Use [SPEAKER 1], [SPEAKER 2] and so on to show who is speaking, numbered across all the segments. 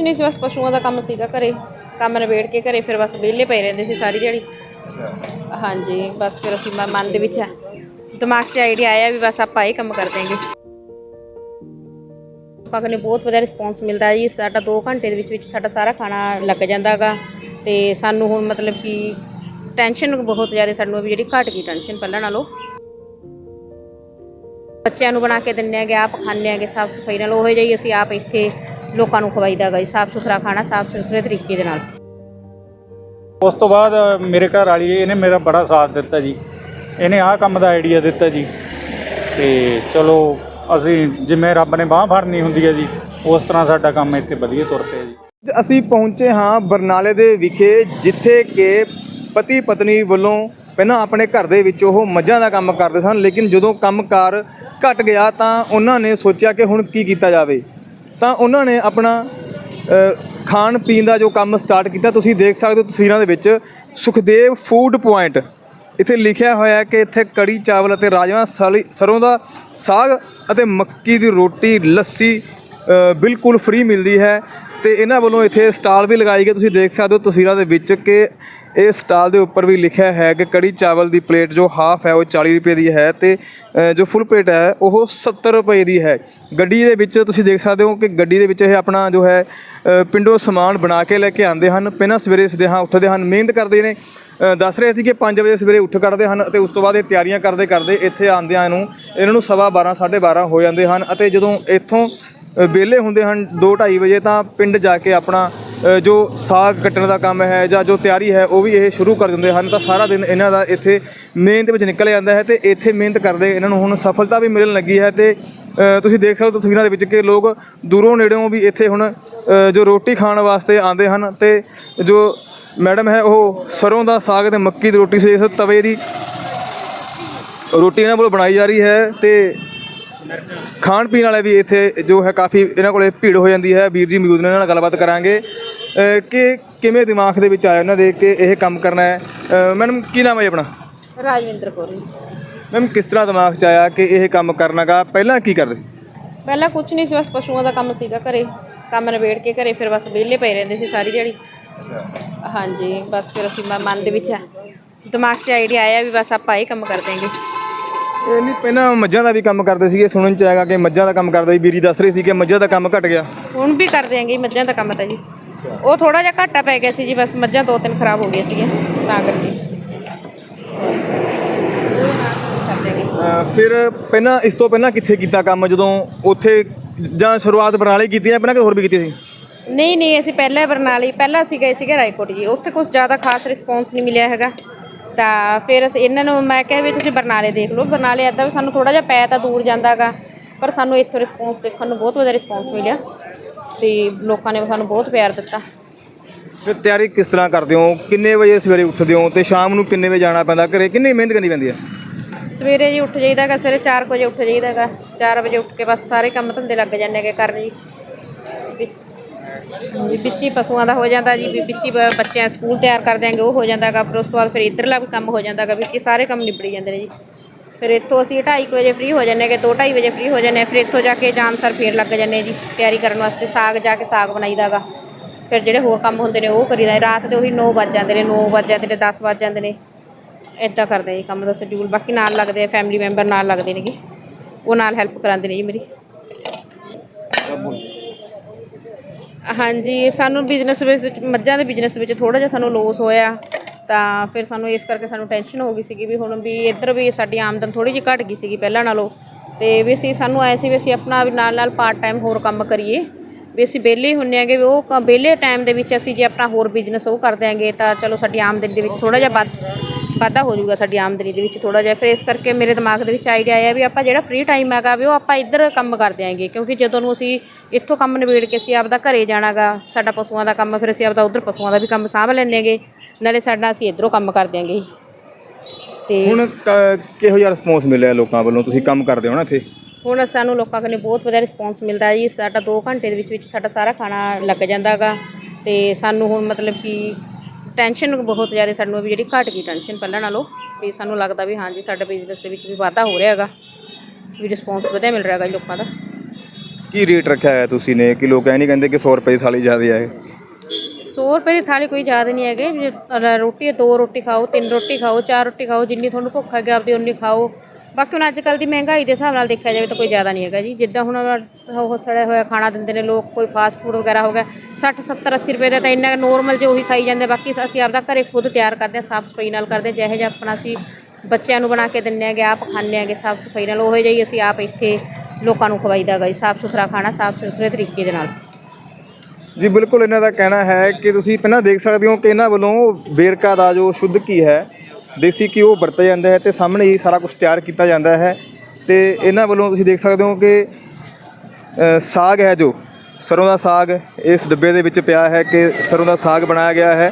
[SPEAKER 1] ਕੁਛ ਨਹੀਂ ਸੀ, ਬਸ ਪਸ਼ੂਆਂ ਦਾ ਕੰਮ ਸੀਗਾ ਘਰੇ। ਕੰਮ ਨਿਬੇੜ ਕੇ ਘਰੇ ਫਿਰ ਬਸ ਵਿਹਲੇ ਪਏ ਰਹਿੰਦੇ ਸੀ ਸਾਰੀ ਦਿਹਾੜੀ। ਹਾਂਜੀ, ਬਸ ਫਿਰ ਅਸੀਂ ਮ- ਮਨ ਦੇ ਵਿੱਚ ਦਿਮਾਗ 'ਚ ਆਈਡੀਆ ਆਇਆ ਵੀ ਬਸ ਆਪਾਂ ਇਹ ਕੰਮ ਕਰ ਦਿਆਂਗੇ ਲੋਕਾਂ ਨੇ ਬਹੁਤ ਵਧੀਆ ਰਿਸਪੌਂਸ ਮਿਲਦਾ ਜੀ। ਸਾਡਾ 2 ਘੰਟੇ ਦੇ ਵਿੱਚ ਵਿੱਚ ਸਾਡਾ ਸਾਰਾ ਖਾਣਾ ਲੱਗ ਜਾਂਦਾਗਾ ਤੇ ਸਾਨੂੰ ਹੁਣ ਮਤਲਬ ਕਿ ਟੈਨਸ਼ਨ ਬਹੁਤ ਜ਼ਿਆਦਾ ਸਾਨੂੰ ਵੀ ਜਿਹੜੀ ਘਟ ਗਈ ਟੈਨਸ਼ਨ ਪਹਿਲਾਂ ਨਾਲੋਂ। ਬੱਚਿਆਂ ਨੂੰ ਬਣਾ ਕੇ ਦਿੰਦੇ ਆਗੇ ਆਪ ਖਾਂਦੇ ਆਗੇ ਸਾਫ਼ ਸਫ਼ਾਈ ਨਾਲ। ਉਹੋ ਜਿਹੀ ਅਸੀਂ ਆਪ ਇੱਥੇ ਲੋਕਾਂ ਨੂੰ ਖਵਾਈਦਾਗਾ ਜੀ ਸਾਫ਼ ਸੁਥਰਾ ਖਾਣਾ ਸਾਫ਼ ਸੁਥਰੇ ਤਰੀਕੇ ਦੇ ਨਾਲ।
[SPEAKER 2] ਉਸ ਤੋਂ ਬਾਅਦ ਮੇਰੇ ਘਰ ਵਾਲੀ ਇਹਨੇ ਮੇਰਾ ਬੜਾ ਸਾਥ ਦਿੱਤਾ ਜੀ। ਇਹਨੇ ਆਹ ਕੰਮ ਦਾ ਆਈਡੀਆ ਦਿੱਤਾ ਜੀ। ਤੇ ਚਲੋ ਅਸੀਂ ਜਿਵੇਂ ਰੱਬ ਨੇ ਬਾਹ ਫੜਨੀ ਹੁੰਦੀ ਹੈ ਜੀ ਉਸ ਤਰ੍ਹਾਂ ਸਾਡਾ ਕੰਮ ਇੱਥੇ ਵਧੀਆ ਤੁਰ ਪਿਆ ਜੀ।
[SPEAKER 3] ਅੱਜ ਅਸੀਂ ਪਹੁੰਚੇ ਹਾਂ ਬਰਨਾਲੇ ਦੇ ਵਿਖੇ ਜਿੱਥੇ ਕਿ ਪਤੀ ਪਤਨੀ ਵੱਲੋਂ ਪਹਿਲਾਂ ਆਪਣੇ ਘਰ ਦੇ ਵਿੱਚ ਉਹ ਮੱਝਾਂ ਦਾ ਕੰਮ ਕਰਦੇ ਸਨ ਲੇਕਿਨ ਜਦੋਂ ਕੰਮਕਾਰ ਘਟ ਗਿਆ ਤਾਂ ਉਹਨਾਂ ਨੇ ਸੋਚਿਆ ਕਿ ਹੁਣ ਕੀ ਕੀਤਾ ਜਾਵੇ। ਤਾਂ ਉਹਨਾਂ ਨੇ ਆਪਣਾ ਖਾਣ ਪੀਣ ਦਾ ਜੋ ਕੰਮ ਸਟਾਰਟ ਕੀਤਾ, ਤੁਸੀਂ ਦੇਖ ਸਕਦੇ ਹੋ ਤਸਵੀਰਾਂ ਦੇ ਵਿੱਚ, ਸੁਖਦੇਵ ਫੂਡ ਪੁਆਇੰਟ ਇੱਥੇ ਲਿਖਿਆ ਹੋਇਆ ਹੈ ਕਿ ਇੱਥੇ ਕੜੀ ਚਾਵਲ ਅਤੇ ਰਾਜਮਾ ਸਲੀ- ਸਰੋਂ ਦਾ ਸਾਗ ਅਤੇ ਮੱਕੀ ਦੀ ਰੋਟੀ, ਲੱਸੀ ਬਿਲਕੁਲ ਫ੍ਰੀ ਮਿਲਦੀ ਹੈ। ਤੇ ਇਹਨਾਂ ਵੱਲੋਂ ਇੱਥੇ ਸਟਾਲ ਵੀ ਲਗਾਈ ਗਈ ਤੁਸੀਂ ਦੇਖ ਸਕਦੇ ਹੋ ਤਸਵੀਰਾਂ ਦੇ ਵਿੱਚ ਕਿ ਇਹ ਸਟਾਲ ਦੇ ਉੱਪਰ ਵੀ ਲਿਖਿਆ ਹੈ ਕਿ ਕੜੀ ਚਾਵਲ ਦੀ ਪਲੇਟ ਜੋ ਹਾਫ ਹੈ ਉਹ 40 ਰੁਪਏ ਦੀ ਹੈ ਤੇ ਜੋ ਫੁੱਲ ਪਲੇਟ ਹੈ ਉਹ 70 ਰੁਪਏ ਦੀ ਹੈ। ਗੱਡੀ ਦੇ ਵਿੱਚ ਤੁਸੀਂ ਦੇਖ ਸਕਦੇ ਹੋ ਕਿ ਗੱਡੀ ਦੇ ਵਿੱਚ ਇਹ ਆਪਣਾ ਜੋ ਹੈ ਅ, ਪਿੰਡੋਂ ਸਮਾਨ ਬਣਾ ਕੇ ਲੈ ਕੇ ਆਉਂਦੇ ਹਨ। ਪਹਿਲਾਂ ਸਵੇਰੇ ਸਦੇਹਾਂ ਉੱਠਦੇ ਹਨ ਮਿਹਨਤ ਕਰਦੇ ਨੇ। ਦੱਸ ਰਹੇ ਸੀ ਕਿ 5 ਵਜੇ ਸਵੇਰੇ ਉੱਠ ਕੱਢਦੇ ਹਨ ਅਤੇ ਉਸ ਤੋਂ ਬਾਅਦ ਇਹ ਤਿਆਰੀਆਂ ਕਰਦੇ ਕਰਦੇ ਇੱਥੇ ਆਉਂਦਿਆਂ ਨੂੰ ਇਹਨਾਂ ਨੂੰ ਸਵਾ 12 12:30 ਹੋ ਜਾਂਦੇ ਹਨ ਅਤੇ ਜਦੋਂ ਇੱਥੋਂ ਵਿਹਲੇ ਹੁੰਦੇ ਹਨ 2:30 ਵਜੇ ਤਾਂ ਪਿੰਡ ਜਾ ਕੇ ਆਪਣਾ ਜੋ ਸਾਗ ਕੱਟਣ ਦਾ ਕੰਮ ਹੈ ਜਾਂ ਜੋ ਤਿਆਰੀ ਹੈ ਉਹ ਵੀ ਇਹ ਸ਼ੁਰੂ ਕਰ ਦਿੰਦੇ ਹਨ। ਤਾਂ ਸਾਰਾ ਦਿਨ ਇਹਨਾਂ ਦਾ ਇੱਥੇ ਮਿਹਨਤ ਵਿੱਚ ਨਿਕਲ ਜਾਂਦਾ ਹੈ ਤੇ ਇੱਥੇ ਮਿਹਨਤ ਕਰਦੇ ਇਹਨਾਂ ਨੂੰ ਹੁਣ ਸਫਲਤਾ ਵੀ ਮਿਲਣ ਲੱਗੀ ਹੈ ਤੇ ਤੁਸੀਂ ਦੇਖ ਸਕਦੇ ਹੋ ਤਸਵੀਰਾਂ ਦੇ ਵਿੱਚ ਕਿ ਲੋਕ ਦੂਰੋਂ ਨੇੜਿਓਂ ਵੀ ਇੱਥੇ ਹੁਣ ਜੋ ਰੋਟੀ ਖਾਣ ਵਾਸਤੇ ਆਉਂਦੇ ਹਨ ਤੇ ਜੋ ਮੈਡਮ ਹੈ ਉਹ ਸਰੋਂ ਦਾ ਸਾਗ ਤੇ ਮੱਕੀ ਦੀ ਰੋਟੀ ਸੇ ਇਸ ਤਵੇ ਦੀ ਰੋਟੀ ਇਹਨਾਂ ਵੱਲੋਂ ਬਣਾਈ ਜਾ ਰਹੀ ਹੈ ਤੇ ਖਾਣ ਪੀਣ ਵਾਲੇ ਵੀ ਇੱਥੇ ਜੋ ਹੈ ਕਾਫੀ ਇਹਨਾਂ ਕੋਲੇ ਭੀੜ ਹੋ ਜਾਂਦੀ ਹੈ। ਵੀਰ ਜੀ ਮੌਜੂਦ ਨੇ ਇਹਨਾਂ ਨਾਲ ਗੱਲਬਾਤ ਕਰਾਂਗੇ। ਕਿ ਕਿਵੇਂ ਦਿਮਾਗ ਦੇ ਵਿੱਚ ਆਇਆ ਉਹਨਾਂ ਦੇ ਕਿ ਇਹ ਕੰਮ ਕਰਨਾ ਹੈ? ਮੈਡਮ ਕੀ ਨਾਮ ਹੈ ਜੀ ਆਪਣਾ?
[SPEAKER 1] ਰਾਜਵਿੰਦਰ ਕੌਰ ਜੀ।
[SPEAKER 3] ਮੈਮ ਕਿਸ ਤਰ੍ਹਾਂ ਦਿਮਾਗ 'ਚ ਆਇਆ ਕਿ ਇਹ ਕੰਮ ਕਰਨਾਗਾ? ਪਹਿਲਾਂ ਕੀ ਕਰਦੇ?
[SPEAKER 1] ਪਹਿਲਾਂ ਕੁਛ ਨਹੀਂ ਸੀ ਬਸ ਪਸ਼ੂਆਂ ਦਾ ਕੰਮ ਸੀਗਾ ਘਰੇ। ਕੰਮ ਨਿਬੇੜ ਕੇ ਘਰੇ ਫਿਰ ਬਸ ਵਿਹਲੇ ਪਏ ਰਹਿੰਦੇ ਸੀ ਸਾਰੀ ਦਿਹਾੜੀ। ਹਾਂਜੀ ਬਸ ਫਿਰ ਅਸੀਂ ਮ- ਮਨ ਦੇ ਵਿੱਚ ਦਿਮਾਗ 'ਚ ਆਈਡੀਆ ਆਇਆ ਵੀ ਬਸ ਆਪਾਂ ਇਹ ਕੰਮ ਕਰ ਦੇਂਗੇ
[SPEAKER 3] ਇਹ ਨਹੀਂ ਪਹਿਲਾਂ ਮੱਝਾਂ ਦਾ ਵੀ ਕੰਮ ਕਰਦੇ ਸੀਗੇ ਸੁਣਨ 'ਚ ਆਏਗਾ ਕਿ ਮੱਝਾਂ ਦਾ ਕੰਮ ਕਰਦਾ ਸੀ ਵੀਰੀ ਦੱਸ ਰਹੀ ਸੀ ਕਿ ਮੱਝਾਂ ਦਾ ਕੰਮ ਘਟ ਗਿਆ।
[SPEAKER 1] ਹੁਣ ਵੀ ਕਰ ਦਿਆਂਗੇ ਮੱਝਾਂ ਦਾ ਕੰਮ ਤਾਂ ਜੀ। ਉਹ ਥੋੜਾ ਜਿਹਾ ਘਾਟਾ ਪੈ ਗਿਆ ਸੀ ਜੀ ਬਸ ਮੱਝਾਂ ਦੋ ਤਿੰਨ ਖਰਾਬ ਹੋ ਗਈਆਂ ਸੀਗੀਆਂ ਤਾਂ ਕਰਕੇ।
[SPEAKER 3] ਫਿਰ ਪਹਿਲਾਂ ਇਸ ਤੋਂ ਪਹਿਲਾਂ ਕਿੱਥੇ ਕੀਤਾ ਕੰਮ ਜਦੋਂ ਉੱਥੇ ਜਾਂ ਸ਼ੁਰੂਆਤ ਬਰਨਾਲੇ ਕੀਤੀ ਹੈ ਪਹਿਲਾਂ ਕਿ ਹੋਰ ਵੀ ਕੀਤੀ ਸੀ?
[SPEAKER 1] ਨਹੀਂ ਨਹੀਂ ਅਸੀਂ ਪਹਿਲਾਂ ਬਰਨਾਲੀ ਪਹਿਲਾਂ ਅਸੀਂ ਗਏ ਸੀਗੇ ਰਾਏਕੋਟ ਜੀ ਉੱਥੇ ਕੁਝ ਜ਼ਿਆਦਾ ਖਾਸ ਰਿਸਪੌਂਸ ਨਹੀਂ ਮਿਲਿਆ ਹੈਗਾ। ਤਾਂ ਫਿਰ ਅਸੀਂ ਇਹਨਾਂ ਨੂੰ ਮੈਂ ਕਿਹਾ ਵੀ ਤੁਸੀਂ ਬਰਨਾਲੇ ਦੇਖ ਲਓ। ਬਰਨਾਲੇ ਐਦਾਂ ਵੀ ਸਾਨੂੰ ਥੋੜਾ ਜਿਹਾ ਪੈ ਤਾਂ ਦੂਰ ਜਾਂਦਾਗਾ ਪਰ ਸਾਨੂੰ ਇੱਥੋਂ ਰਿਸਪੌਂਸ ਦੇਖਣ ਨੂੰ ਬਹੁਤ ਵਧੀਆ ਰਿਸਪੌਂਸ ਮਿਲਿਆ। ਤੇ ਲੋਕਾਂ ਨੇ ਸਾਨੂੰ ਬਹੁਤ ਪਿਆਰ ਦਿੱਤਾ।
[SPEAKER 3] ਫਿਰ ਤਿਆਰੀ ਕਿਸ ਤਰ੍ਹਾਂ ਕਰਦੇ ਹੋ? ਕਿੰਨੇ ਵਜੇ ਸਵੇਰੇ ਉੱਠਦੇ ਹੋ ਤੇ ਸ਼ਾਮ ਨੂੰ ਕਿੰਨੇ ਵਜੇ ਜਾਣਾ ਪੈਂਦਾ? ਘਰੇ ਕਿੰਨੀ ਮਿਹਨਤ ਕਰਨੀ ਪੈਂਦੀ ਹੈ?
[SPEAKER 1] ਸਵੇਰੇ ਜੀ ਉੱਠ ਜਾਈਦਾਗਾ ਸਵੇਰੇ 4 ਵਜੇ ਉੱਠ ਜਾਈਦਾਗਾ 4 ਵਜੇ ਉੱਠ ਕੇ ਬਸ ਸਾਰੇ ਕੰਮ ਧੰਦੇ ਲੱਗ ਜਾਂਦੇ ਹੈਗੇ ਕਰਨ ਜੀ। ਵਿੱਚ ਹੀ ਪਸ਼ੂਆਂ ਦਾ ਹੋ ਜਾਂਦਾ ਜੀ, ਵੀ ਵਿੱਚ ਹੀ ਬ- ਬੱਚਿਆਂ ਸਕੂਲ ਤਿਆਰ ਕਰ ਦਿਆਂਗੇ ਉਹ ਹੋ ਜਾਂਦਾਗਾ, ਫਿਰ ਉਸ ਤੋਂ ਬਾਅਦ ਫਿਰ ਇੱਧਰਲਾ ਵੀ ਕੰਮ ਹੋ ਜਾਂਦਾਗਾ ਵਿੱਚ ਹੀ ਸਾਰੇ ਕੰਮ ਨਿਬੜੀ ਜਾਂਦੇ ਨੇ ਜੀ। ਫਿਰ ਇੱਥੋਂ ਅਸੀਂ 2:30 ਵਜੇ ਫ੍ਰੀ ਹੋ ਜਾਂਦੇ ਹੈਗੇ 2:30 ਵਜੇ ਫ੍ਰੀ ਹੋ ਜਾਂਦੇ ਹਾਂ। ਫਿਰ ਇੱਥੋਂ ਜਾ ਕੇ ਜਾਨਸਰ ਫੇਰ ਲੱਗ ਜਾਂਦੇ ਹਾਂ ਜੀ, ਤਿਆਰੀ ਕਰਨ ਵਾਸਤੇ ਸਾਗ, ਜਾ ਕੇ ਸਾਗ ਬਣਾਈਦਾਗਾ। ਫਿਰ ਜਿਹੜੇ ਹੋਰ ਕੰਮ ਹੁੰਦੇ ਨੇ, ਉਹ ਕਰੀਦਾ ਰਾਤ ਦੇ ਉਹੀ 9 ਵੱਜ ਜਾਂਦੇ ਨੇ 9 ਵੱਜ ਜਾਂਦੇ ਨੇ 10 ਵੱਜ ਜਾਂਦੇ ਨੇ। ਇਦਾਂ ਕਰਦੇ ਜੀ ਕੰਮ ਦਾ ਸ਼ਡਿਊਲ ਬਾਕੀ ਨਾਲ ਲੱਗਦੇ ਆ ਫੈਮਿਲੀ ਮੈਂਬਰ ਨਾਲ ਲੱਗਦੇ ਨੇ ਜੀ। ਉਹ ਨਾਲ ਹੈਲਪ ਕਰਾਉਂਦੇ ਨੇ ਜੀ ਮੇਰੀ। ਹਾਂਜੀ, ਸਾਨੂੰ ਬਿਜ਼ਨਸ ਵਿੱਚ, ਮੱਝਾਂ ਦੇ ਬਿਜ਼ਨਸ ਵਿੱਚ ਥੋੜਾ ਜਿਹਾ ਸਾਨੂੰ ਲੋਸ ਹੋਇਆ। ਤਾਂ ਫਿਰ ਸਾਨੂੰ ਇਸ ਕਰਕੇ ਸਾਨੂੰ ਟੈਨਸ਼ਨ ਹੋ ਗਈ ਸੀਗੀ ਵੀ ਹੁਣ ਵੀ ਇੱਧਰ ਵੀ ਸਾਡੀ ਆਮਦਨ ਥੋੜੀ ਜਿਹੀ ਘਟ ਗਈ ਸੀਗੀ ਪਹਿਲਾਂ ਨਾਲੋਂ। ਤੇ ਵੀ ਅਸੀਂ, ਸਾਨੂੰ ਆਏ ਸੀ ਵੀ ਅਸੀਂ ਆਪਣਾ ਵੀ ਨਾਲ ਨਾਲ ਪਾਰਟ ਟਾਈਮ ਹੋਰ ਕੰਮ ਕਰੀਏ। ਵੀ ਅਸੀਂ ਵਿਹਲੇ ਹੁੰਨੇ ਆਂਗੇ ਵੀ ਉਹ ਕ- ਵਿਹਲੇ ਟਾਈਮ ਦੇ ਵਿੱਚ ਅਸੀਂ ਜੇ ਆਪਣਾ ਹੋਰ ਬਿਜ਼ਨਸ ਉਹ ਕਰ ਦਿਆਂਗੇ ਤਾਂ ਚਲੋ ਸਾਡੀ ਆਮਦਨ ਦੇ ਵਿੱਚ ਥੋੜਾ ਜਿਹਾ ਵੱਧ ਵਾਧਾ ਹੋ ਜਾਊਗਾ ਸਾਡੀ ਆਮਦਨੀ ਦੇ ਵਿੱਚ ਥੋੜਾ ਜਿਹਾ। ਫਿਰ ਇਸ ਕਰਕੇ ਮੇਰੇ ਦਿਮਾਗ ਦੇ ਵਿੱਚ ਆਈਡੀਆ ਆਇਆ ਵੀ ਆਪਾਂ ਜਿਹੜਾ ਫ੍ਰੀ ਟਾਈਮ ਹੈਗਾ ਵੀ ਉਹ ਆਪਾਂ ਇੱਧਰ ਕੰਮ ਕਰ ਦਿਆਂਗੇ। ਕਿਉਂਕਿ ਜਦੋਂ ਨੂੰ ਅਸੀਂ ਇੱਥੋਂ ਕੰਮ ਨਿਬੇੜ ਕੇ ਅਸੀਂ ਆਪਦਾ ਘਰੇ ਜਾਣਾਗਾ ਸਾਡਾ ਪਸ਼ੂਆਂ ਦਾ ਕੰਮ ਫਿਰ ਅਸੀਂ ਆਪਦਾ ਉਧਰ ਪਸ਼ੂਆਂ ਦਾ ਵੀ ਕੰਮ ਸਾਂਭ ਲੈਂਦੇਗੇ ਨਾਲੇ ਸਾਡਾ ਅਸੀਂ ਇੱਧਰੋਂ ਕੰਮ ਕਰ ਦਿਆਂਗੇ। ਤੇ
[SPEAKER 3] ਹੁਣ ਕ- ਕਿਹੋ ਜਿਹਾ ਰਿਸਪੌਂਸ ਮਿਲਿਆ ਲੋਕਾਂ ਵੱਲੋਂ? ਤੁਸੀਂ ਕੰਮ ਕਰਦੇ ਹੋ ਨਾ ਇੱਥੇ?
[SPEAKER 1] ਹੁਣ ਸਾਨੂੰ ਲੋਕਾਂ ਕੋਲ ਬਹੁਤ ਵਧੀਆ ਰਿਸਪੌਂਸ ਮਿਲਦਾ ਜੀ। ਸਾਡਾ 2 ਘੰਟੇ ਦੇ ਵਿੱਚ ਵਿੱਚ ਸਾਡਾ ਸਾਰਾ ਖਾਣਾ ਲੱਗ ਜਾਂਦਾਗਾ। ਤੇ ਸਾਨੂੰ ਹੁਣ ਮਤਲਬ ਕਿ ਟੈਨਸ਼ਨ ਬਹੁਤ ਜ਼ਿਆਦਾ ਸਾਨੂੰ ਵੀ ਜਿਹੜੀ ਘਟ ਗਈ ਟੈਨਸ਼ਨ ਪਹਿਲਾਂ ਨਾਲੋਂ ਵੀ ਸਾਨੂੰ ਲੱਗਦਾ ਵੀ ਹਾਂਜੀ ਸਾਡਾ ਬਿਜ਼ਨਸ ਦੇ ਵਿੱਚ ਵੀ ਵਾਧਾ ਹੋ ਰਿਹਾ ਹੈਗਾ ਵੀ ਰਿਸਪੌਂਸ ਵਧੀਆ ਮਿਲ ਰਿਹਾ ਹੈਗਾ ਜੀ ਲੋਕਾਂ ਦਾ।
[SPEAKER 3] ਕੀ ਰੇਟ ਰੱਖਿਆ ਹੋਇਆ ਤੁਸੀਂ ਨੇ? ਕਿ ਲੋਕ ਐ ਨਹੀਂ ਕਹਿੰਦੇ ਕਿ 100 ਰੁਪਏ ਦੀ ਥਾਲੀ ਜ਼ਿਆਦਾ ਹੈ।
[SPEAKER 1] 100 ਰੁਪਏ ਦੀ ਥਾਲੀ ਕੋਈ ਜ਼ਿਆਦਾ ਨਹੀਂ ਹੈਗੇ ਰੋਟੀ ਦੋ ਰੋਟੀ ਖਾਓ ਤਿੰਨ ਰੋਟੀ ਖਾਓ ਚਾਰ ਰੋਟੀ ਖਾਓ ਜਿੰਨੀ ਤੁਹਾਨੂੰ ਭੁੱਖ ਹੈਗੀ ਆਪਦੀ ਉਨੀ ਖਾਓ। ਬਾਕੀ ਹੁਣ ਅੱਜ ਕੱਲ ਦੀ ਮਹਿੰਗਾਈ ਦੇ ਹਿਸਾਬ ਨਾਲ ਦੇਖਿਆ ਜਾਵੇ ਤਾਂ ਕੋਈ ਜ਼ਿਆਦਾ ਨਹੀਂ ਹੈਗਾ ਜੀ। ਜਿੱਦਾਂ ਹੁਣ ਉਹ ਸੜਿਆ ਹੋਇਆ ਖਾਣਾ ਦਿੰਦੇ ਨੇ ਲੋਕ, ਕੋਈ ਫਾਸਟ ਫੂਡ ਵਗੈਰਾ ਹੋ ਗਿਆ 60 70 80 ਰੁਪਏ ਦਾ ਤਾਂ ਇੰਨਾ ਨੋਰਮਲ ਜੇ ਉਹੀ ਖਾਈ ਜਾਂਦੇ ਬਾਕੀ ਅਸੀਂ ਆਪਦਾ ਘਰੇ ਖੁਦ ਤਿਆਰ ਕਰਦੇ ਹਾਂ ਸਾਫ਼ ਸਫ਼ਾਈ ਨਾਲ ਕਰਦੇ ਹਾਂ ਜਿਹੋ ਜਿਹਾ ਆਪਣਾ ਅਸੀਂ ਬੱਚਿਆਂ ਨੂੰ ਬਣਾ ਕੇ ਦਿੰਨੇ ਆਗੇ ਆਪ ਖਾਂਦੇ ਆਗੇ ਸਾਫ਼ ਸਫ਼ਾਈ ਨਾਲ। ਉਹੋ ਜਿਹੀ ਅਸੀਂ ਆਪ ਇੱਥੇ ਲੋਕਾਂ ਨੂੰ ਖਵਾਈਦਾ ਗਾ ਜੀ, ਸਾਫ਼ ਸੁਥਰਾ ਖਾਣਾ ਸਾਫ਼ ਸੁਥਰੇ ਤਰੀਕੇ ਦੇ ਨਾਲ।
[SPEAKER 3] ਜੀ, ਬਿਲਕੁਲ ਇਹਨਾਂ ਦਾ ਕਹਿਣਾ ਹੈ ਕਿ ਤੁਸੀਂ ਪਹਿਲਾਂ ਦੇਖ ਸਕਦੇ ਹੋ ਕਿ ਇਹਨਾਂ ਵੱਲੋਂ ਵੇਰਕਾ ਦਾ ਜੋ ਸ਼ੁੱਧ ਕੀ ਹੈ ਦੇਸੀ ਘਿਓ ਉਹ ਵਰਤਿਆ ਜਾਂਦਾ ਹੈ ਤੇ ਸਾਹਮਣੇ ਹੀ ਸਾਰਾ ਕੁਝ ਤਿਆਰ ਕੀਤਾ ਜਾਂਦਾ ਹੈ ਤੇ ਇਹਨਾਂ ਵੱਲੋਂ ਤੁਸੀਂ ਦੇਖ ਸਕਦੇ ਹੋ ਕਿ ਅ, ਸਾਗ ਹੈ ਜੋ ਸਰੋਂ ਦਾ ਸਾਗ ਇਸ ਡੱਬੇ ਦੇ ਵਿੱਚ ਪਿਆ ਹੈ ਕਿ ਸਰੋਂ ਦਾ ਸਾਗ ਬਣਾਇਆ ਗਿਆ ਹੈ।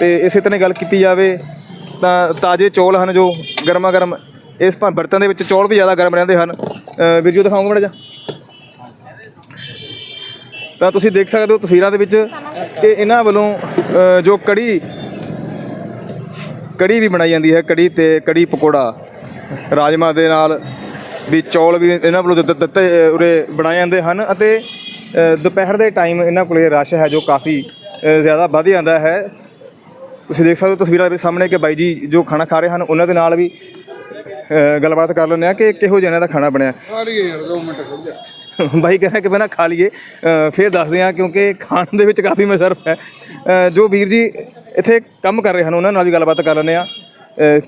[SPEAKER 3] ਤੇ ਇਸੇ ਤਰ੍ਹਾਂ ਗੱਲ ਕੀਤੀ ਜਾਵੇ ਤਾਂ ਤਾਜ਼ੇ ਚੌਲ ਹਨ ਜੋ ਗਰਮਾ ਗਰਮ ਇਸ ਭਾ ਬਰਤਨ ਦੇ ਵਿੱਚ ਚੌਲ ਵੀ ਜ਼ਿਆਦਾ ਗਰਮ ਰਹਿੰਦੇ ਹਨ। ਅ, ਵੀਰ ਜੀ ਦਿਖਾਉਂਗਾ ਮੜਾ ਜਾ ਤਾਂ ਤੁਸੀਂ ਦੇਖ ਸਕਦੇ ਹੋ ਤਸਵੀਰਾਂ ਦੇ ਵਿੱਚ ਕਿ ਇਹਨਾਂ ਵੱਲੋਂ ਅ, ਜੋ ਕੜੀ ਕੜੀ ਵੀ ਬਣਾਈ ਜਾਂਦੀ ਹੈ ਕੜੀ ਤੇ ਕੜੀ ਪਕੌੜਾ ਰਾਜਮਾ ਦੇ ਨਾਲ ਵੀ ਚੌਲ ਵੀ ਇਹਨਾਂ ਵੱਲੋਂ ਦਿੱਤੇ ਦਿੱਤੇ ਉਰੇ ਬਣਾਏ ਜਾਂਦੇ ਹਨ ਅਤੇ ਦੁਪਹਿਰ ਦੇ ਟਾਈਮ ਇਹਨਾਂ ਕੋਲੇ ਰਸ਼ ਹੈ ਜੋ ਕਾਫੀ ਜ਼ਿਆਦਾ ਵੱਧ ਜਾਂਦਾ ਹੈ। ਤੁਸੀਂ ਦੇਖ ਸਕਦੇ ਹੋ ਤਸਵੀਰਾਂ ਦੇ ਸਾਹਮਣੇ ਕਿ ਬਾਈ ਜੀ ਜੋ ਖਾਣਾ ਖਾ ਰਹੇ ਹਨ ਉਹਨਾਂ ਦੇ ਨਾਲ ਵੀ ਗੱਲਬਾਤ ਕਰ ਲੈਂਦੇ ਆ ਕਿ ਕਿਹੋ ਜਿਹਾ ਇਹਨਾਂ ਦਾ ਖਾਣਾ ਬਣਿਆ। ਬਾਈ ਕਹਿੰਦਾ ਕਿ ਪਹਿਲਾਂ ਖਾ ਲਈਏ ਫਿਰ ਦੱਸਦੇ ਆ ਕਿਉਂਕਿ ਖਾਣ ਦੇ ਵਿੱਚ ਕਾਫੀ ਮਸ਼ਰਫ ਹੈ। ਜੋ ਵੀਰ ਜੀ ਇੱਥੇ ਕੰਮ ਕਰ ਰਹੇ ਹਨ ਉਹਨਾਂ ਨਾਲ ਵੀ ਗੱਲਬਾਤ ਕਰ ਲੈਂਦੇ ਆ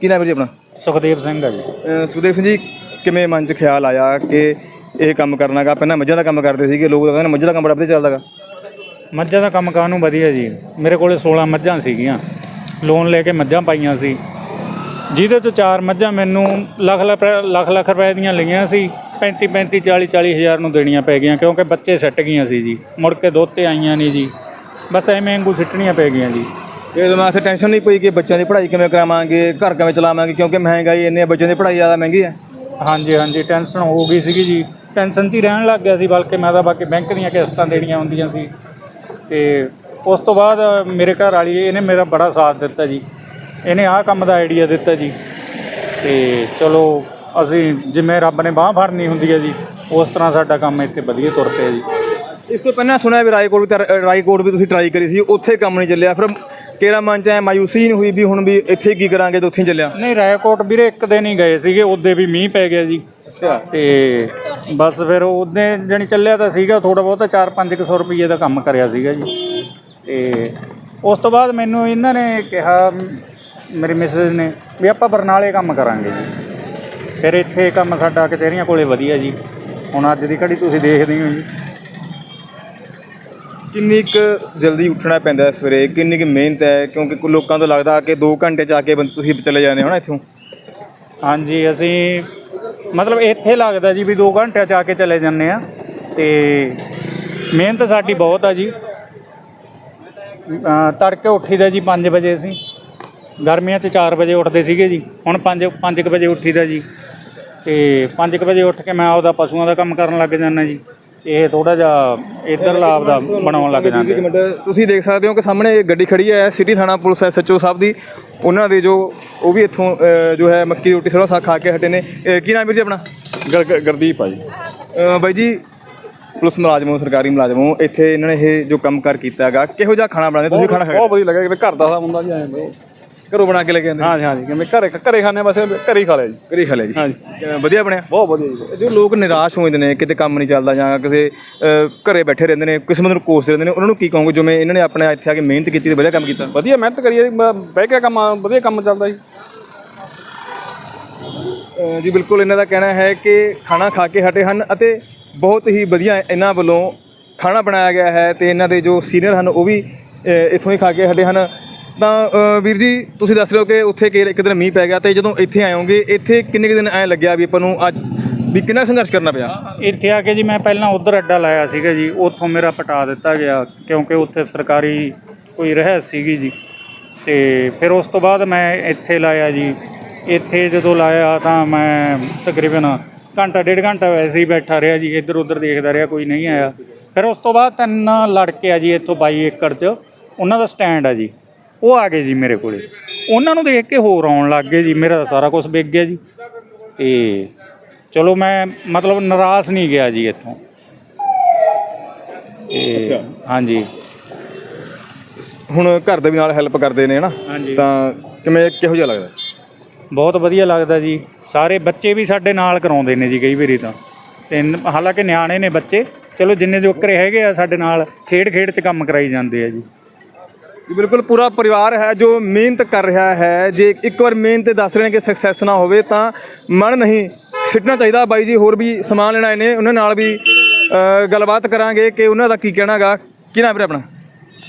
[SPEAKER 3] ਕੀ ਨਾਮ ਵੀਰ ਜੀ ਆਪਣਾ?
[SPEAKER 2] ਸੁਖਦੇਵ ਸਿੰਘ ਆ ਜੀ।
[SPEAKER 3] ਅ, ਸੁਖਦੇਵ ਸਿੰਘ ਜੀ ਕਿਵੇਂ ਮਨ 'ਚ ਖਿਆਲ ਆਇਆ ਕਿ ਇਹ ਕੰਮ ਕਰਨਾਗਾ ਪਹਿਲਾਂ ਮੱਝਾਂ ਦਾ ਕੰਮ ਕਰਦੇ ਸੀਗੇ ਲੋਕ ਤਾਂ ਕਹਿੰਦੇ ਮੱਝਾਂ ਦਾ ਕੰਮ ਬੜਾ ਵਧੀਆ ਚੱਲਦਾਗਾ
[SPEAKER 2] ਮੱਝਾਂ ਦਾ ਕੰਮ ਕਾਹਨੂੰ ਵਧੀਆ ਜੀ? ਮੇਰੇ ਕੋਲੇ 16 ਮੱਝਾਂ ਸੀਗੀਆਂ। ਲੋਨ ਲੈ ਕੇ ਮੱਝਾਂ ਪਾਈਆਂ ਸੀ। ਜਿਹਦੇ ਤੋਂ ਚਾਰ ਮੱਝਾਂ ਮੈਨੂੰ ਲੱਖ ਲੱਖ ਰੁਪਏ- ਲੱਖ ਲੱਖ ਰੁਪਏ ਦੀਆਂ ਲਈਆਂ ਸੀ। 35 35 40 40 ਹਜ਼ਾਰ ਨੂੰ ਦੇਣੀਆਂ ਪੈ ਗਈਆਂ ਕਿਉਂਕਿ ਬੱਚੇ ਸੱਟ ਗਈਆਂ ਸੀ ਜੀ। ਮੁੜ ਕੇ ਦੁੱਧ ਤੇ ਆਈਆਂ ਨਹੀਂ ਜੀ। ਬਸ ਐਵੇਂ ਵਾਂਗੂ ਸਿੱਟਣੀਆਂ ਪੈ ਗਈਆਂ ਜੀ।
[SPEAKER 3] ਇਹ ਦਿਮਾਗ 'ਤੇ ਟੈਨਸ਼ਨ ਨਹੀਂ ਪਈ ਕਿ ਬੱਚਿਆਂ ਦੀ ਪੜ੍ਹਾਈ ਕਿਵੇਂ ਕਰਾਵਾਂਗੇ ਘਰ ਕਿਵੇਂ ਚਲਾਵਾਂਗੇ ਕਿਉਂਕਿ ਮਹਿੰਗਾਈ ਇੰਨੀ ਬੱਚਿਆਂ ਦੀ ਪੜ੍ਹਾਈ ਜ਼ਿਆਦਾ ਮਹਿੰਗੀ ਹੈ।
[SPEAKER 2] ਹਾਂਜੀ ਹਾਂਜੀ ਟੈਨਸ਼ਨ ਹੋ ਗਈ ਸੀਗੀ ਜੀ। ਟੈਨਸ਼ਨ 'ਚ ਹੀ ਰਹਿਣ ਲੱਗ ਗਿਆ ਸੀ ਬਲਕਿ ਮੈਂ ਤਾਂ ਬਾਕੀ ਬੈਂਕ ਦੀਆਂ ਕਿਸ਼ਤਾਂ ਦੇਣੀਆਂ ਹੁੰਦੀਆਂ ਸੀ। ਤੇ ਉਸ ਤੋਂ ਬਾਅਦ ਮੇਰੇ ਘਰ ਵਾਲੀ ਇਹਨੇ ਮੇਰਾ ਬੜਾ ਸਾਥ ਦਿੱਤਾ ਜੀ। ਇਹਨੇ ਆਹ ਕੰਮ ਦਾ ਆਈਡੀਆ ਦਿੱਤਾ ਜੀ। ਤੇ ਚਲੋ ਅਸੀਂ ਜਿਵੇਂ ਰੱਬ ਨੇ ਬਾਹ ਫੜਨੀ ਹੁੰਦੀ ਹੈ ਜੀ ਉਸ ਤਰ੍ਹਾਂ ਸਾਡਾ ਕੰਮ ਇੱਥੇ ਵਧੀਆ ਤੁਰ ਪਿਆ ਜੀ।
[SPEAKER 3] ਇਸ ਤੋਂ ਪਹਿਲਾਂ ਸੁਣਿਆ ਵੀ ਰਾਏਕੋਟ ਵੀ ਰਾਏਕੋਟ ਵੀ ਤੁਸੀਂ ਟਰਾਈ ਕਰੀ ਸੀ ਉੱਥੇ ਕੰਮ ਨਹੀਂ ਚੱਲਿਆ। ਫਿਰ ਕਿਹੜਾ ਮਨ 'ਚ ਐ ਮਾਯੂਸੀ ਨਹੀਂ ਹੋਈ ਵੀ ਹੁਣ ਵੀ ਇੱਥੇ ਕੀ ਕਰਾਂਗੇ ਤੇ ਉੱਥੇ ਹੀ ਚੱਲਿਆ?
[SPEAKER 2] ਨਹੀਂ ਰਾਏਕੋਟ ਵੀਰੇ ਇੱਕ ਦਿਨ ਹੀ ਗਏ ਸੀਗੇ ਉਹਦੇ ਵੀ ਮੀਂਹ ਪੈ ਗਿਆ ਜੀ।
[SPEAKER 3] ਅੱਛਾ।
[SPEAKER 2] ਤੇ ਬਸ ਫਿਰ ਉਹਦੇ ਜਣੀ ਚੱਲਿਆ ਤਾਂ ਸੀਗਾ ਥੋੜਾ ਬਹੁਤਾ 4-500 ਰੁਪਏ ਦਾ ਕੰਮ ਕਰਿਆ ਸੀਗਾ ਜੀ। ਤੇ ਉਸ ਤੋਂ ਬਾਅਦ ਮੈਨੂੰ ਇਹਨਾਂ ਨੇ ਕਿਹਾ ਮੇਰੀ ਮਿਸਿਸ ਨੇ ਵੀ ਆਪਾਂ ਬਰਨਾਲੇ ਕੰਮ ਕਰਾਂਗੇ ਜੀ। ਫਿਰ ਇੱਥੇ ਕੰਮ ਸਾਡਾ ਕਚਹਿਰੀਆਂ ਕੋਲੇ ਵਧੀਆ ਜੀ। ਹੁਣ ਅੱਜ ਦੀ ਘੜੀ ਤੁਸੀਂ ਦੇਖਦੇ ਹੋ ਜੀ।
[SPEAKER 3] ਕਿੰਨੀ ਕੁ ਜਲਦੀ ਉੱਠਣਾ ਪੈਂਦਾ ਹੈ ਸਵੇਰੇ? ਕਿੰਨੀ ਕੁ ਮਿਹਨਤ ਹੈ? ਕਿਉਂਕਿ ਕੁ ਲੋਕਾਂ ਤੋਂ ਲੱਗਦਾ ਕਿ 2 ਘੰਟੇ ਚ ਆ ਕੇ ਬੰ- ਤੁਸੀਂ ਚਲੇ ਜਾਂਦੇ ਹੋ ਨਾ ਇੱਥੋਂ।
[SPEAKER 2] ਹਾਂਜੀ ਅਸੀਂ ਮਤਲਬ ਇੱਥੇ ਲੱਗਦਾ ਜੀ ਵੀ 2 ਘੰਟਿਆਂ ਚ ਆ ਕੇ ਚਲੇ ਜਾਂਦੇ ਆ ਤੇ ਮਿਹਨਤ ਸਾਡੀ ਬਹੁਤ ਆ ਜੀ। ਅ, ਤੜਕੇ ਉੱਠੀਦਾ ਜੀ 5 ਵਜੇ ਅਸੀਂ। ਗਰਮੀਆਂ 'ਚ 4 ਵਜੇ ਉੱਠਦੇ ਸੀਗੇ ਜੀ। ਹੁਣ 5 5 ਵਜੇ ਉੱਠੀਦਾ ਜੀ। ਤੇ 5 ਵਜੇ ਉੱਠ ਕੇ ਮੈਂ ਆਪਦਾ ਪਸ਼ੂਆਂ ਦਾ ਕੰਮ ਕਰਨ ਲੱਗ ਜਾਂਦਾ ਜੀ। ਇਹ ਥੋੜਾ ਜਿਹਾ ਇੱਧਰਲਾ ਆਪਦਾ ਬਣਾਉਣ ਲੱਗ ਜਾਂਦੇ
[SPEAKER 3] ਤੁਸੀਂ ਦੇਖ ਸਕਦੇ ਹੋ ਕਿ ਸਾਹਮਣੇ ਇਹ ਗੱਡੀ ਖੜੀ ਹੈ ਸਿਟੀ ਥਾਣਾ ਪੁਲਿਸ ਐਸਐਚਓ ਸਾਹਿਬ ਦੀ। ਉਹਨਾਂ ਦੇ ਜੋ ਉਹ ਵੀ ਇੱਥੋਂ ਅ, ਜੋ ਹੈ ਮੱਕੀ ਦੀ ਰੋਟੀ ਸਰੋਂ ਸਾਗ ਖਾ ਕੇ ਹਟੇ ਨੇ। ਅ, ਕੀ ਨਾਮ ਵੀਰ ਜੀ ਆਪਣਾ?
[SPEAKER 4] ਗਰਦੀਪ ਆ ਜੀ।
[SPEAKER 3] ਅ, ਬਾਈ ਜੀ ਪੁਲਿਸ ਮੁਲਾਜ਼ਮ ਹੋ ਸਰਕਾਰੀ ਮੁਲਾਜ਼ਮ ਹੋ ਇੱਥੇ ਇਹਨਾਂ ਨੇ ਇਹ ਜੋ ਕੰਮ ਕਰ ਕੀਤਾ ਹੈਗਾ ਕਿਹੋ ਜਿਹਾ ਖਾਣਾ ਬਣਾਉਂਦੇ? ਤੁਸੀਂ ਖਾਣਾ
[SPEAKER 4] ਬਹੁਤ ਵਧੀਆ ਲੱਗਿਆ ਕਿ ਘਰ ਦਾ ਸਾ ਹੁੰਦਾ ਜੀ ਐਂ ਬਈ।
[SPEAKER 3] ਘਰੋਂ ਬਣਾ ਕੇ ਲੈ ਕੇ ਆਉਂਦੇ
[SPEAKER 4] ਹਾਂਜੀ ਹਾਂਜੀ ਕਿਵੇਂ ਘਰੇ ਘਰੇ ਖਾਣੇ ਬਸ ਘਰੇ ਹੀ ਖਾ ਲਿਆ ਜੀ।
[SPEAKER 3] ਘਰੇ ਖਾ ਲਿਆ ਜੀ।
[SPEAKER 4] ਹਾਂਜੀ।
[SPEAKER 3] ਕਿਵੇਂ ਵਧੀਆ ਬਣਿਆ?
[SPEAKER 4] ਬਹੁਤ ਵਧੀਆ ਜੀ
[SPEAKER 3] ਜੋ ਲੋਕ ਨਿਰਾਸ਼ ਹੋ ਜਾਂਦੇ ਨੇ ਕਿਤੇ ਕੰਮ ਨਹੀਂ ਚੱਲਦਾ ਜਾਂ ਕਿਸੇ ਘਰੇ ਬੈਠੇ ਰਹਿੰਦੇ ਨੇ ਕਿਸਮਤ ਨੂੰ ਕੋਸਦੇ ਰਹਿੰਦੇ ਨੇ ਉਹਨਾਂ ਨੂੰ ਕੀ ਕਹੋਗੇ ਜਿਵੇਂ ਇਹਨਾਂ ਨੇ ਆਪਣੇ ਇੱਥੇ ਆ ਕੇ ਮਿਹਨਤ ਕੀਤੀ ਤੇ ਵਧੀਆ ਕੰਮ ਕੀਤਾ?
[SPEAKER 4] ਵਧੀਆ ਮਿਹਨਤ ਜੀ, ਮ- ਬਹਿ ਕੇ ਕੰਮ ਵਧੀਆ ਕੰਮ ਚੱਲਦਾ ਜੀ।
[SPEAKER 3] ਜੀ ਬਿਲਕੁਲ ਇਹਨਾਂ ਦਾ ਕਹਿਣਾ ਹੈ ਕਿ ਖਾਣਾ ਖਾ ਕੇ ਹਟੇ ਹਨ ਅਤੇ ਬਹੁਤ ਹੀ ਵਧੀਆ ਇਹਨਾਂ ਵੱਲੋਂ ਖਾਣਾ ਬਣਾਇਆ ਗਿਆ ਹੈ ਤੇ ਇਹਨਾਂ ਦੇ ਜੋ ਸੀਨੀਅਰ ਹਨ ਉਹ ਵੀ ਇੱਥੋਂ ਹੀ ਖਾ ਕੇ ਹਟੇ ਹਨ। ਤਾਂ ਵੀਰ ਜੀ, ਤੁਸੀਂ ਦੱਸ ਰਹੇ ਹੋ ਕਿ ਉੱਥੇ ਕਿ ਇੱਕ ਦਿਨ ਮੀਂਹ ਪੈ ਗਿਆ ਤੇ ਜਦੋਂ ਇੱਥੇ ਆਇਓਗੇ, ਇੱਥੇ ਕਿੰਨੇ ਕੁ ਦਿਨ ਐ ਲੱਗਿਆ ਵੀ ਆਪਾਂ ਨੂੰ ਅੱਜ ਵੀ ਕਿੰਨਾ ਸੰਘਰਸ਼ ਕਰਨਾ ਪਿਆ?
[SPEAKER 2] ਇੱਥੇ ਆ ਕੇ ਜੀ ਮੈਂ ਪਹਿਲਾਂ ਉਧਰ ਅੱਡਾ ਲਾਇਆ ਸੀਗਾ ਜੀ, ਉੱਥੋਂ ਮੇਰਾ ਪਟਾ ਦਿੱਤਾ ਗਿਆ, ਕਿਉਂਕਿ ਉੱਥੇ ਸਰਕਾਰੀ ਕੋਈ ਰਹਿ ਸੀਗੀ ਜੀ। ਤੇ ਫਿਰ ਉਸ ਤੋਂ ਬਾਅਦ ਮੈਂ ਇੱਥੇ ਲਾਇਆ ਜੀ। ਇੱਥੇ ਜਦੋਂ ਲਾਇਆ ਤਾਂ ਮੈਂ ਤਕਰੀਬਨ ਘੰਟਾ, ਡੇਢ ਘੰਟਾ ਵੈਸੇ ਹੀ ਬੈਠਾ ਰਿਹਾ ਜੀ ਇੱਧਰ ਉੱਧਰ ਦੇਖਦਾ ਰਿਹਾ, ਕੋਈ ਨਹੀਂ ਆਇਆ। ਫਿਰ ਉਸ ਤੋਂ ਬਾਅਦ ਤਿੰਨ ਲੜਕੇ ਆ ਜੀ ਇੱਥੋਂ 22 ਏਕੜ 'ਚ, ਉਹਨਾਂ ਦਾ ਸਟੈਂਡ ਆ ਜੀ। ਉਹ ਆ ਗਏ ਜੀ ਮੇਰੇ ਕੋਲੇ। ਉਹਨਾਂ ਨੂੰ ਦੇਖ ਕੇ ਹੋਰ ਆਉਣ ਲੱਗ ਗਏ ਜੀ ਮੇਰਾ ਤਾਂ ਸਾਰਾ ਕੁਝ ਵਿਕ ਗਿਆ ਜੀ। ਤੇ ਚਲੋ ਮੈਂ ਮਤਲਬ ਨਿਰਾਸ਼ ਨਹੀਂ ਗਿਆ ਜੀ ਇੱਥੋਂ। ਤੇ। ਹਾਂਜੀ।
[SPEAKER 3] ਹੁਣ ਘਰ ਦੇ ਵੀ ਨਾਲ ਹੈਲਪ ਕਰਦੇ ਨੇ ਹਨਾ?
[SPEAKER 2] ਹਾਂਜੀ।
[SPEAKER 3] ਤਾਂ ਕਿਵੇਂ ਕਿਹੋ ਜਿਹਾ ਲੱਗਦਾ?
[SPEAKER 2] ਬਹੁਤ ਵਧੀਆ ਲੱਗਦਾ ਜੀ। ਸਾਰੇ ਬੱਚੇ ਵੀ ਸਾਡੇ ਨਾਲ ਕਰਾਉਂਦੇ ਨੇ ਜੀ ਕਈ ਵਾਰੀ ਤਾਂ। ਤੇ ਨ- ਹਾਲਾਂਕਿ ਨਿਆਣੇ ਨੇ ਬੱਚੇ। ਚਲੋ ਜਿੰਨੇ ਜੋਕਰੇ ਹੈਗੇ ਆ ਸਾਡੇ ਨਾਲ ਖੇਡ ਖੇਡ 'ਚ ਕੰਮ ਕਰਾਈ ਜਾਂਦੇ ਆ ਜੀ।
[SPEAKER 3] ਬਿਲਕੁਲ ਪੂਰਾ ਪਰਿਵਾਰ ਹੈ ਜੋ ਮਿਹਨਤ ਕਰ ਰਿਹਾ ਹੈ। ਜੇ ਇੱਕ ਵਾਰ ਮਿਹਨਤ ਤੇ ਦੱਸ ਰਹੇ ਨੇ ਕਿ ਸਕਸੈਸ ਨਾ ਹੋਵੇ ਤਾਂ ਮਨ ਨਹੀਂ ਸਿੱਟਣਾ ਚਾਹੀਦਾ। ਬਾਈ ਜੀ ਹੋਰ ਵੀ ਸਮਾਨ ਲੈਣ ਆਏ ਨੇ। ਉਹਨਾਂ ਨਾਲ ਵੀ ਗੱਲਬਾਤ ਕਰਾਂਗੇ ਕਿ ਉਹਨਾਂ ਦਾ ਕੀ ਕਹਿਣਾਗਾ ਕੀ ਨਾਮ ਵੀਰੇ ਆਪਣਾ?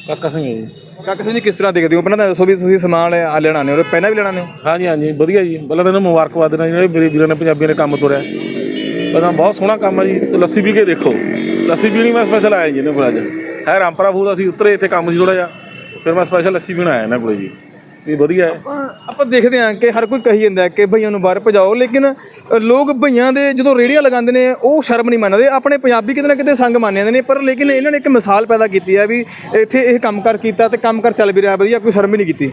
[SPEAKER 4] ਕਾਕਾ ਸਿੰਘ ਜੀ।
[SPEAKER 3] ਕਾਕਾ ਸਿੰਘ ਜੀ ਕਿਸ ਤਰ੍ਹਾਂ ਦੇਖਦੇ ਹੋ? ਪਹਿਲਾਂ ਤਾਂ ਦੱਸੋ ਵੀ ਤੁਸੀਂ ਸਮਾਨ ਆ ਲੈਣ ਆਉਂਦੇ ਹੋ ਪਹਿਲਾਂ ਵੀ ਲੈਣ ਹੋ?
[SPEAKER 4] ਹਾਂਜੀ ਹਾਂਜੀ। ਵਧੀਆ ਜੀ। ਪਹਿਲਾਂ ਤਾਂ ਨੂੰ ਮੁਬਾਰਕਬਾਦ ਦੇਣਾ ਜਿਹੜੇ ਮੇਰੇ ਵੀਰਾਂ ਨੇ ਪੰਜਾਬੀਆਂ ਨੇ ਕੰਮ ਤੋਰਿਆ। ਪਹਿਲਾਂ ਬਹੁਤ ਸੋਹਣਾ ਕੰਮ ਹੈ ਜੀ। ਲੱਸੀ ਪੀ ਕੇ ਦੇਖੋ। ਲੱਸੀ ਪੀਣੀ ਮੈਂ ਸਪੈਸ਼ਲ ਆਇਆ ਜੀ ਇਹਨਾਂ ਕੋਲ ਅੱਜ। ਹੈ ਰਾਮਪਰਾ ਫੂਲ ਅਸੀਂ ਉਤਰੇ ਇੱਥੇ ਕੰਮ ਸੀ ਥੋੜਾ ਜਿਹਾ। ਫਿਰ ਮੈਂ ਸਪੈਸ਼ਲ ਲੱਸੀ ਪੀਣ ਆਇਆ ਇਹਨਾਂ ਕੋਲੇ ਜੀ। ਵੀ ਵਧੀਆ ਹੈ।
[SPEAKER 3] ਆਪਾਂ ਦੇਖਦੇ ਹਾਂ ਕਿ ਹਰ ਕੋਈ ਕਹੀ ਜਾਂਦਾ ਕਿ ਭਈਆਂ ਨੂੰ ਬਾਹਰ ਭਜਾਓ ਲੇਕਿਨ ਲੋਕ ਭਈਆਂ ਦੇ ਜਦੋਂ ਰੇੜੀਆਂ ਲਗਾਉਂਦੇ ਨੇ ਉਹ ਸ਼ਰਮ ਨਹੀਂ ਮੰਨਦੇ। ਆਪਣੇ ਪੰਜਾਬੀ ਕਿਤੇ ਨਾ ਕਿਤੇ ਸੰਗ ਮੰਨ ਜਾਂਦੇ ਨੇ ਪਰ ਲੇਕਿਨ ਇਹਨਾਂ ਨੇ ਇੱਕ ਮਿਸਾਲ ਪੈਦਾ ਕੀਤੀ ਹੈ ਵੀ ਇੱਥੇ ਇਹ ਕੰਮਕਾਰ ਕੀਤਾ ਤੇ ਕੰਮਕਾਰ ਚੱਲ ਵੀ ਰਿਹਾ ਵਧੀਆ ਕੋਈ ਸ਼ਰਮ ਹੀ ਨਹੀਂ ਕੀਤੀ।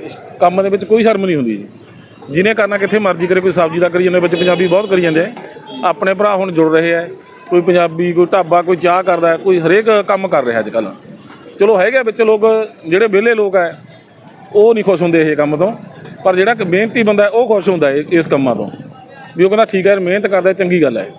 [SPEAKER 4] ਇਸ ਕੰਮ ਦੇ ਵਿੱਚ ਕੋਈ ਸ਼ਰਮ ਨਹੀਂ ਹੁੰਦੀ ਜੀ। ਜਿਹਨੇ ਕਰਨਾ ਕਿੱਥੇ ਮਰਜ਼ੀ ਕਰੇ ਕੋਈ ਸਬਜ਼ੀ ਦਾ ਕਰੀ ਜਾਂਦੇ ਵਿੱਚ ਪੰਜਾਬੀ ਬਹੁਤ ਕਰੀ ਜਾਂਦੇ ਆ। ਆਪਣੇ ਭਰਾ ਹੁਣ ਜੁੜ ਰਹੇ ਆ ਕੋਈ ਪੰਜਾਬੀ ਕੋਈ ਢਾਬਾ ਕੋਈ ਚਾਹ ਕਰਦਾ ਕੋਈ ਹਰੇਕ ਕੰਮ ਕਰ ਰਿਹਾ ਅੱਜ ਕੱਲ ਚਲੋ ਹੈਗੇ ਵਿੱਚ ਲੋਕ ਜਿਹੜੇ ਵਿਹਲੇ ਲੋਕ ਆ ਉਹ ਨਹੀਂ ਖੁਸ਼ ਹੁੰਦੇ ਇਹ ਕੰਮ ਤੋਂ। ਪਰ ਜਿਹੜਾ ਮਿਹਨਤੀ ਬੰਦਾ ਉਹ ਖੁਸ਼ ਹੁੰਦਾ ਹੈ ਇਸ ਕੰਮਾਂ ਤੋਂ। ਵੀ ਉਹ ਕਹਿੰਦਾ ਠੀਕ ਹੈ ਯਾਰ, ਮਿਹਨਤ ਕਰਦਾ ਚੰਗੀ ਗੱਲ ਹੈ।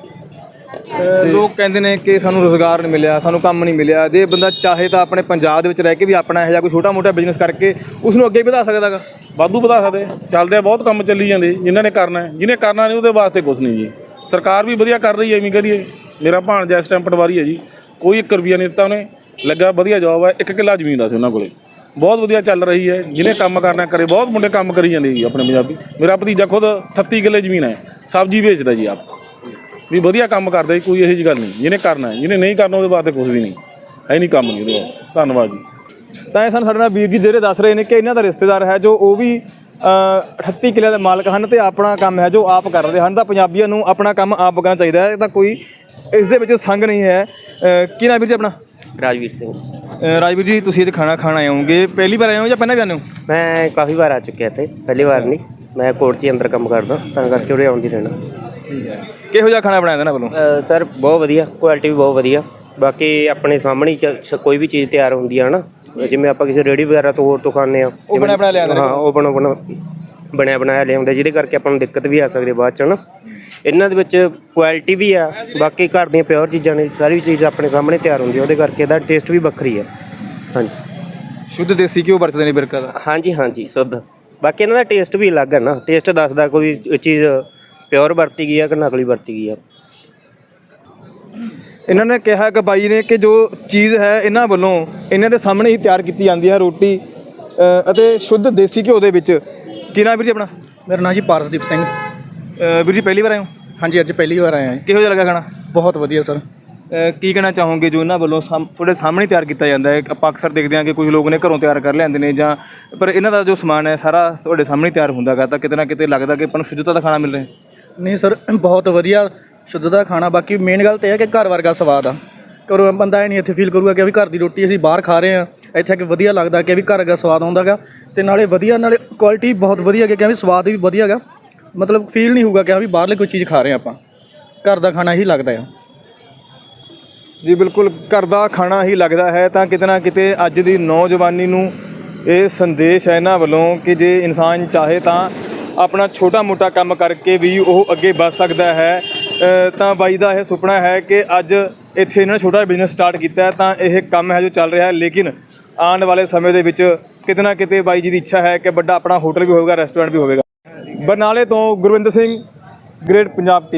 [SPEAKER 3] ਲੋਕ ਕਹਿੰਦੇ ਨੇ ਕਿ ਸਾਨੂੰ ਰੋਜ਼ਗਾਰ ਨਹੀਂ ਮਿਲਿਆ ਸਾਨੂੰ ਕੰਮ ਨਹੀਂ ਮਿਲਿਆ। ਜੇ ਬੰਦਾ ਚਾਹੇ ਤਾਂ ਆਪਣੇ ਪੰਜਾਬ ਦੇ ਵਿੱਚ ਰਹਿ ਕੇ ਵੀ ਆਪਣਾ ਇਹੋ ਜਿਹਾ ਕੋਈ ਛੋਟਾ ਮੋਟਾ ਬਿਜ਼ਨਸ ਕਰਕੇ ਉਸ ਨੂੰ ਅੱਗੇ ਵਧਾ ਸਕਦਾਗਾ
[SPEAKER 4] ਵਾਧੂ ਵਧਾ ਸਕਦੇ। ਚੱਲਦੇ ਬਹੁਤ ਕੰਮ ਚੱਲੀ ਜਾਂਦੇ ਜਿਨ੍ਹਾਂ ਨੇ ਕਰਨਾ ਹੈ। ਜਿਹਨੇ ਕਰਨਾ ਨਹੀਂ ਉਹਦੇ ਵਾਸਤੇ ਕੁਝ ਨਹੀਂ ਜੀ। ਸਰਕਾਰ ਵੀ ਵਧੀਆ ਕਰ ਰਹੀ ਹੈ ਐਵੇਂ ਕਰੀਏ ਮੇਰਾ ਭਾਣਜਾ ਇਸ ਟਾਈਮ ਪਟਵਾਰੀ ਹੈ ਜੀ। ਕੋਈ 1 ਰੁਪਿਆ ਨਹੀਂ ਦਿੱਤਾ ਉਹਨੇ। ਲੱਗਾ ਵਧੀਆ ਜੌਬ ਹੈ ਇੱਕ ਕਿੱਲਾ ਜ਼ਮੀਨ ਦਾ ਸੀ ਉਹਨਾਂ ਕੋਲੇ। ਬਹੁਤ ਵਧੀਆ ਚੱਲ ਰਹੀ ਹੈ ਜਿਹਨੇ ਕੰਮ ਕਰਨਾ ਕਰੇ ਬਹੁਤ ਮੁੰਡੇ ਕੰਮ ਕਰੀ ਜਾਂਦੇ ਜੀ ਆਪਣੇ ਪੰਜਾਬੀ। ਮੇਰਾ ਭਤੀਜਾ ਖੁਦ 38 ਕਿੱਲੇ ਜ਼ਮੀਨ ਹੈ ਸਬਜ਼ੀ ਵੇਚਦਾ ਜੀ ਆਪ। ਵੀ ਵਧੀਆ ਕੰਮ ਕਰਦਾ ਜੀ ਕੋਈ ਇਹੋ ਜਿਹੀ ਗੱਲ ਨਹੀਂ ਜਿਹਨੇ ਕਰਨਾ ਜਿਹਨੇ ਨਹੀਂ ਕਰਨਾ ਉਹਦੇ ਵਾਸਤੇ ਕੁਝ ਵੀ ਨਹੀਂ। ਹੈ ਨਹੀਂ ਕੰਮ ਨਹੀਂ ਉਹਦੇ ਵਾਸਤੇ ਧੰਨਵਾਦ ਜੀ।
[SPEAKER 3] ਤਾਂ ਇਹ ਸਾਨੂੰ ਸਾਡੇ ਨਾਲ ਵੀਰ ਜੀ ਦੇਰੇ ਦੱਸ ਰਹੇ ਨੇ ਕਿ ਇਹਨਾਂ ਦਾ ਰਿਸ਼ਤੇਦਾਰ ਹੈ ਜੋ ਉਹ ਵੀ ਅ, 38 ਕਿੱਲਿਆਂ ਦੇ ਮਾਲਕ ਹਨ ਤੇ ਆਪਣਾ ਕੰਮ ਹੈ ਜੋ ਆਪ ਕਰ ਰਹੇ ਹਨ। ਤਾਂ ਪੰਜਾਬੀਆਂ ਨੂੰ ਆਪਣਾ ਕੰਮ ਆਪ ਕਰਨਾ ਚਾਹੀਦਾ ਹੈ। ਤਾਂ ਕੋਈ ਇਸ ਦੇ ਵਿੱਚ ਸੰਗ ਨਹੀਂ ਹੈ। ਕੀ ਨਾਮ ਵੀਰ ਜੀ ਆਪਣਾ?
[SPEAKER 5] ਰਾਜਵੀਰ ਸਿੰਘ।
[SPEAKER 3] ਅ, ਰਾਜਵੀਰ ਜੀ ਤੁਸੀਂ ਇੱਥੇ ਖਾਣਾ ਖਾਣ ਆਏ ਹੋਗੇ ਪਹਿਲੀ ਵਾਰ ਆਏ ਹੋ ਜਾਂ ਪਹਿਲਾਂ ਵੀ ਆਏ ਹੋ?
[SPEAKER 5] ਮੈਂ ਕਾਫੀ ਵਾਰ ਆ ਚੁੱਕਿਆ ਤੇ ਪਹਿਲੀ ਵਾਰ ਨਹੀਂ। ਮੈਂ ਕੋਰਟ 'ਚ ਹੀ ਅੰਦਰ ਕੰਮ ਕਰਦਾ। ਤਾਂ ਕਰਕੇ ਉਰੇ ਆਉਂਦੀ ਰਹਿਣਾ।
[SPEAKER 3] ਕਿਹੋ ਜਿਹਾ ਖਾਣਾ ਬਣਾਇਆ ਇਹਨਾਂ ਵੱਲੋਂ?
[SPEAKER 5] ਅ, ਸਰ ਬਹੁਤ ਵਧੀਆ। ਕੁਆਲਿਟੀ ਵੀ ਬਹੁਤ ਵਧੀਆ। ਬਾਕੀ ਆਪਣੇ ਸਾਹਮਣੇ ਹੀ ਚ- ਸ- ਕੋਈ ਵੀ ਚੀਜ਼ ਤਿਆਰ ਹੁੰਦੀ ਆ ਨਾ ਜਿਵੇਂ ਆਪਾਂ ਕਿਸੇ ਰੇੜੀ ਵਗੈਰਾ ਤੋਂ ਹੋਰ ਤੋਂ ਖਾਂਦੇ ਆ।
[SPEAKER 3] ਉਹ ਬਣਿਆ ਬਣਾਇਆ ਲਿਆਉਂਦੇ ਨੇ
[SPEAKER 5] ਹਾਂ ਉਹ ਬਣਾ ਬਣਾ ਬਣਿਆ ਬਣਾਇਆ ਲਿਆਉਂਦੇ ਜਿਹਦੇ ਕਰਕੇ ਆਪਾਂ ਨੂੰ ਦਿੱਕਤ ਵੀ ਆ ਸਕਦੀ ਬਾਅਦ ਚ ਨਾ। ਇਹਨਾਂ ਦੇ ਵਿੱਚ ਕੁਆਲਿਟੀ ਵੀ ਆ ਬਾਕੀ ਘਰ ਦੀਆਂ ਪਿਓਰ ਚੀਜ਼ਾਂ ਨੇ ਸਾਰੀ ਚੀਜ਼ ਆਪਣੇ ਸਾਹਮਣੇ ਤਿਆਰ ਹੁੰਦੀ ਆ ਉਹਦੇ ਕਰਕੇ ਇਹਦਾ ਟੇਸਟ ਵੀ ਵੱਖਰੀ ਹੈ ਹਾਂਜੀ।
[SPEAKER 3] ਸ਼ੁੱਧ ਦੇਸੀ ਘਿਓ ਵਰਤਦੇ ਨੇ ਬਿਰਕਾ ਦਾ?
[SPEAKER 5] ਹਾਂਜੀ ਹਾਂਜੀ ਸੁੱਧ। ਬਾਕੀ ਇਹਨਾਂ ਦਾ ਟੇਸਟ ਵੀ ਅਲੱਗ ਹੈ ਨਾ ਟੇਸਟ ਦੱਸਦਾ ਕੋਈ ਚੀਜ਼ ਪਿਓਰ ਵਰਤੀ ਗਈ ਆ ਕਿ ਨਕਲੀ ਵਰਤੀ ਗਈ ਆ।
[SPEAKER 3] ਇਹਨਾਂ ਨੇ ਕਿਹਾ ਕਿ ਬਾਈ ਨੇ ਕਿ ਜੋ ਚੀਜ਼ ਹੈ ਇਹਨਾਂ ਵੱਲੋਂ ਇਹਨਾਂ ਦੇ ਸਾਹਮਣੇ ਹੀ ਤਿਆਰ ਕੀਤੀ ਜਾਂਦੀ ਹੈ ਰੋਟੀ ਅ, ਅਤੇ ਸ਼ੁੱਧ ਦੇਸੀ ਘਿਓ ਦੇ ਵਿੱਚ। ਕੀ ਨਾਮ ਵੀਰ ਜੀ ਆਪਣਾ?
[SPEAKER 6] ਮੇਰਾ ਨਾਂ ਜੀ ਪਾਰਸਦੀਪ ਸਿੰਘ।
[SPEAKER 3] ਅ, ਵੀਰ ਜੀ ਪਹਿਲੀ ਵਾਰ ਆਏ ਹੋ?
[SPEAKER 6] ਹਾਂਜੀ ਅੱਜ ਪਹਿਲੀ ਵਾਰ ਆਇਆ
[SPEAKER 3] ਕਿਹੋ ਜਿਹਾ ਲੱਗਾ ਖਾਣਾ?
[SPEAKER 6] ਬਹੁਤ ਵਧੀਆ ਸਰ।
[SPEAKER 3] ਅ, ਕੀ ਕਹਿਣਾ ਚਾਹੋਗੇ ਜੋ ਇਹਨਾਂ ਵੱਲੋਂ ਸਾਹਮ- ਤੁਹਾਡੇ ਸਾਹਮਣੇ ਤਿਆਰ ਕੀਤਾ ਜਾਂਦਾ ਹੈ? ਆਪਾਂ ਅਕਸਰ ਦੇਖਦੇ ਹਾਂ ਕਿ ਕੁਝ ਲੋਕ ਨੇ ਘਰੋਂ ਤਿਆਰ ਕਰ ਲਿਆਂਦੇ ਨੇ ਜਾਂ ਪਰ ਇਹਨਾਂ ਦਾ ਜੋ ਸਮਾਨ ਹੈ ਸਾਰਾ ਤੁਹਾਡੇ ਸਾਹਮਣੇ ਤਿਆਰ ਹੁੰਦਾ ਗਾ ਤਾਂ ਕਿਤੇ ਨਾ ਕਿਤੇ ਲੱਗਦਾ ਕਿ ਆਪਾਂ ਨੂੰ ਸ਼ੁੱਧਤਾ ਦਾ ਖਾਣਾ ਮਿਲ ਰਿਹਾ ਹੈ।
[SPEAKER 6] ਨਹੀਂ ਸਰ ਬਹੁਤ ਵਧੀਆ ਸ਼ੁੱਧਤਾ ਖਾਣਾ ਬਾਕੀ ਮੇਨ ਗੱਲ ਤੇ ਹੈ ਕਿ ਘਰ ਵਰਗਾ ਸਵਾਦ ਆ। ਘਰੋਂ ਬੰਦਾ ਇਹ ਨਹੀਂ ਇੱਥੇ ਫੀਲ ਕਰੂਗਾ ਕਿ ਵੀ ਘਰ ਦੀ ਰੋਟੀ ਅਸੀਂ ਬਾਹਰ ਖਾ ਰਹੇ ਆ ਇੱਥੇ ਕਿ ਵਧੀਆ ਲੱਗਦਾ ਕਿ ਵੀ ਘਰ ਵਰਗਾ ਸਵਾਦ ਆਉਂਦਾਗਾ ਤੇ ਨਾਲੇ ਵਧੀਆ ਨਾਲੇ ਕੁਆਲਿਟੀ ਬਹੁਤ ਵਧੀਆ ਕਿ ਵੀ ਸਵਾਦ ਵੀ ਵਧੀਆਗਾ ਮਤਲਬ ਫੀਲ ਨਹੀਂ ਹੋਊਗਾ ਕਿ ਹਾਂ ਵੀ ਬਾਹਰਲੇ ਕੋਈ ਚੀਜ਼ ਖਾ ਰਹੇ ਆ ਆਪਾਂ। ਘਰ ਦਾ ਖਾਣਾ ਹੀ ਲੱਗਦਾ ਆ।
[SPEAKER 3] ਜੀ ਬਿਲਕੁਲ, ਘਰ ਦਾ ਖਾਣਾ ਹੀ ਲੱਗਦਾ ਹੈ ਤਾਂ ਕਿਤੇ ਨਾ ਕਿਤੇ ਅੱਜ ਦੀ ਨੌਜਵਾਨੀ ਨੂੰ ਇਹ ਸੰਦੇਸ਼ ਹੈ ਇਹਨਾਂ ਵੱਲੋਂ ਕਿ ਜੇ ਇਨਸਾਨ ਚਾਹੇ ਤਾਂ ਆਪਣਾ ਛੋਟਾ ਮੋਟਾ ਕੰਮ ਕਰਕੇ ਵੀ ਉਹ ਅੱਗੇ ਵੱਧ ਸਕਦਾ ਹੈ। ਤਾਂ ਬਾਈ ਦਾ ਇਹ ਸੁਪਨਾ ਹੈ ਕਿ ਅੱਜ ਇੱਥੇ ਇਹਨਾਂ ਨੇ ਛੋਟਾ ਬਿਜ਼ਨਸ ਸਟਾਰਟ ਕੀਤਾ ਤਾਂ ਇਹ ਕੰਮ ਹੈ ਜੋ ਚੱਲ ਰਿਹਾ ਹੈ। ਲੇਕਿਨ ਆਉਣ ਵਾਲੇ ਸਮੇਂ ਦੇ ਵਿੱਚ ਕਿਤੇ ਨਾ ਕਿਤੇ ਬਾਈ ਜੀ ਦੀ ਇੱਛਾ ਹੈ ਕਿ ਵੱਡਾ ਆਪਣਾ ਹੋਟਲ ਵੀ ਹੋਵੇਗਾ ਰੈਸਟੋਰੈਂਟ ਵੀ ਹੋਵੇਗਾ। ਬਰਨਾਲੇ ਤੋਂ ਗੁਰਵਿੰਦਰ ਸਿੰਘ ਗ੍ਰੇਟ ਪੰਜਾਬ ਟੀਵੀ